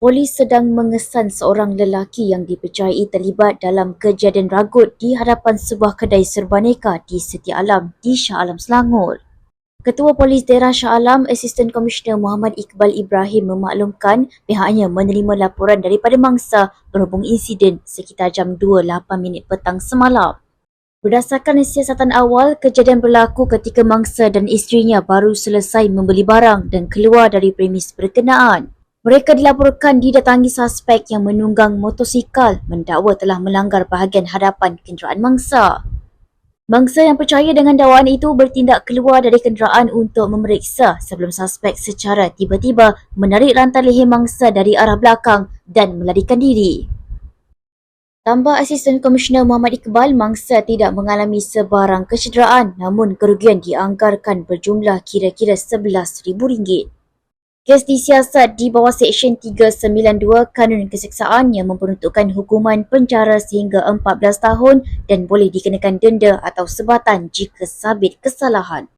Polis sedang mengesan seorang lelaki yang dipercayai terlibat dalam kejadian ragut di hadapan sebuah kedai serbaneka di Setia Alam di Shah Alam, Selangor. Ketua Polis Daerah Shah Alam, Asisten Komisioner Muhammad Iqbal Ibrahim memaklumkan pihaknya menerima laporan daripada mangsa berhubung insiden sekitar jam 2.08 minit petang semalam. Berdasarkan siasatan awal, kejadian berlaku ketika mangsa dan isterinya baru selesai membeli barang dan keluar dari premis berkenaan. Mereka dilaporkan didatangi suspek yang menunggang motosikal mendakwa telah melanggar bahagian hadapan kenderaan mangsa. Mangsa yang percaya dengan dakwaan itu bertindak keluar dari kenderaan untuk memeriksa sebelum suspek secara tiba-tiba menarik rantai leher mangsa dari arah belakang dan melarikan diri. Tambah Asisten Komisioner Muhammad Iqbal, mangsa tidak mengalami sebarang kecederaan namun kerugian dianggarkan berjumlah kira-kira RM11,000. Kes disiasat di bawah Seksyen 392 Kanun Keseksaan yang memperuntukkan hukuman penjara sehingga 14 tahun dan boleh dikenakan denda atau sebatan jika sabit kesalahan.